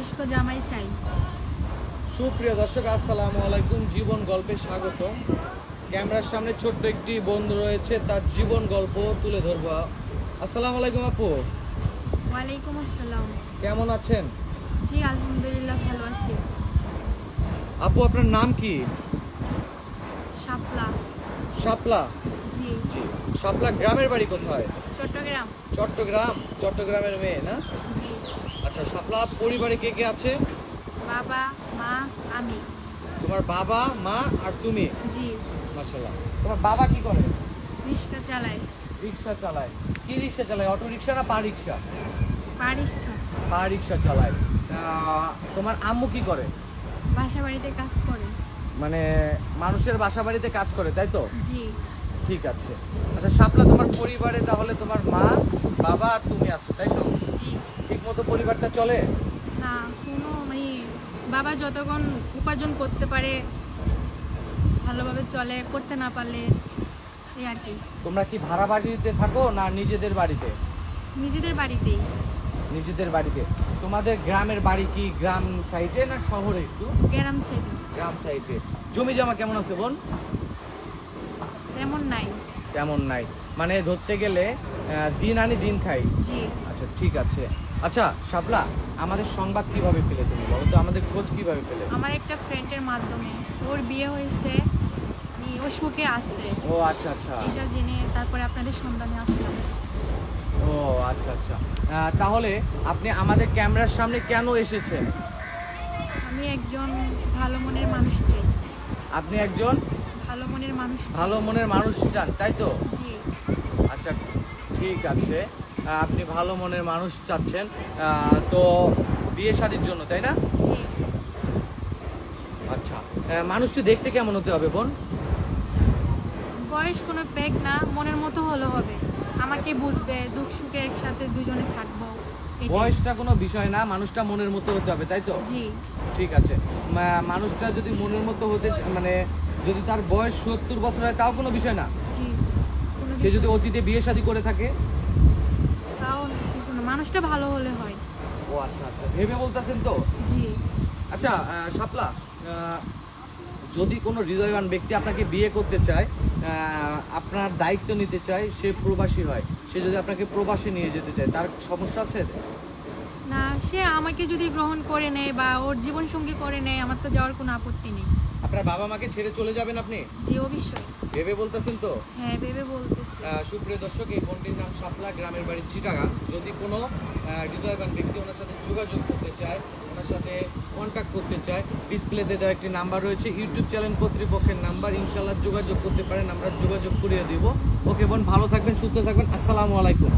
বয়স্ক জামাই চাই। সুপ্রিয় দর্শক আসসালামু আলাইকুম। জীবন গল্পে স্বাগত। ক্যামেরার সামনে ছোট্ট একটি বন্ধু রয়েছে তার জীবন গল্প তুলে ধরবো। আসসালামু আলাইকুম আপু। ওয়ালাইকুম আসসালাম। কেমন আছেন? জি আলহামদুলিল্লাহ ভালো আছি। আপু আপনার নাম কি? শাপলা। শাপলা? জি। জি। শাপলা গ্রামের বাড়ি কোথায়? চট্টগ্রাম। চট্টগ্রাম? চট্টগ্রামের মেয়ে না? আচ্ছা শাপলা পরিবারে কে কে আছে? বাবা মা আমি। তোমার বাবা মা আর তুমি? জি। মাশাল্লাহ তোমার বাবা কি করে? রিক্সা চালাই রিক্সা চালায়। কি রিক্সা চালায়? অটো রিক্সা না পা রিক্সা? পারিস পা রিক্সা। চালায়। তোমার আম্মু কি করে? বাসা বাড়িতে কাজ করে। মানে মানুষের বাসা বাড়িতে কাজ করে তাই তো? জি। ঠিক আছে। আচ্ছা শাপলা তোমার পরিবারে তাহলে তোমার মা বাবা আর তুমি আছো তাই তো জি ঠিক মতো পরিবারটা চলে? না কোনো মানে বাবা যতক্ষণ উপার্জন করতে পারে ভালোভাবে চলে করতে না পারলে এই আর কি। তোমরা কি ভাড়া বাড়িতে থাকো না নিজেদের বাড়িতে? নিজেদের বাড়িতেই। নিজেদের বাড়িতে। তোমাদের গ্রামের বাড়ি কি গ্রাম সাইডে না শহরে একটু? গ্রাম ছেড়ে গ্রাম সাইডে। জমি জমা কেমন আছে বোন? তেমন নাই। তেমন নাই। মানে ধরতে গেলে দিন আনি দিন খাই। জি। আচ্ছা ঠিক আছে। আচ্ছা শাপলা আমাদের সংবাদ কীভাবে পেলে তুমি? বলো তো আমাদের খোঁজ কীভাবে পেলে আমার একটা ফ্রেন্ডের মাধ্যমে। ওর বিয়ে হয়েছে ই, ও সুখে আছে। ও আচ্ছা আচ্ছা। এটা জেনে তারপরে আপনাদের সন্ধানে আসলাম। ও আচ্ছা আচ্ছা। তাহলে আপনি আমাদের ক্যামেরার সামনে কেন এসেছেন? আমি একজন ভালো মনের মানুষ চাই। আপনি একজন ভালো মনের মানুষ ভালো মনের মানুষ চান তাই তো? জি। আচ্ছা ঠিক আছে। আপনি ভালো মনের মানুষ চাচ্ছেন তো বিয়ে শাদির জন্য তাই না? আচ্ছা মানুষটি দেখতে কেমন হতে হবে বোন? বয়স কোনো পেক না মনের মতো হলে হবে। আমাকে বুঝবে দুঃখ সুখে একসাথে দুজনে থাকব বয়সটা কোনো বিষয় না মানুষটা মনের মতো হতে হবে তাই তো? জি। ঠিক আছে। মানুষটা যদি মনের মতো হতে মানে যদি তার বয়স সত্তর বছর হয় তাও কোনো বিষয় না? সে যদি অতীতে বিয়ে শাদী করে থাকে? মানুষটা ভালো হলে হয়। ও আচ্ছা আচ্ছা। ভেবে বলতেছেন তো? জি। আচ্ছা শাপলা যদি কোনো হৃদয়বান ব্যক্তি আপনাকে বিয়ে করতে চায় আপনার দায়িত্ব নিতে চায় সে প্রবাসী হয়। সে যদি আপনাকে প্রবাসে নিয়ে যেতে চায় তার সমস্যা আছে? না সে আমাকে যদি গ্রহণ করে নেয় বা ওর জীবন সঙ্গী করে নেয় আমার তো যাওয়ার কোনো আপত্তি নেই। আপনার বাবা মাকে ছেড়ে চলে যাবেন আপনি? জি অবশ্যই। ভেবে বলতেছেন তো? হ্যাঁ ভেবে বলতেছি। সুপ্রিয় দর্শক এই বোনটির নাম শাপলা গ্রামের বাড়ি চিটাগা। যদি কোনো হৃদয়বান ব্যক্তি ওনার সাথে যোগাযোগ করতে চায় ওনার সাথে কন্ট্যাক্ট করতে চায় ডিসপ্লেতে দেওয়া একটি নাম্বার রয়েছে। ইউটিউব চ্যানেল কর্তৃপক্ষের নাম্বার ইনশাল্লাহ যোগাযোগ করতে পারেন। আমরা যোগাযোগ করিয়ে দিব। ওকে বোন ভালো থাকবেন সুস্থ থাকবেন। আসসালামু আলাইকুম।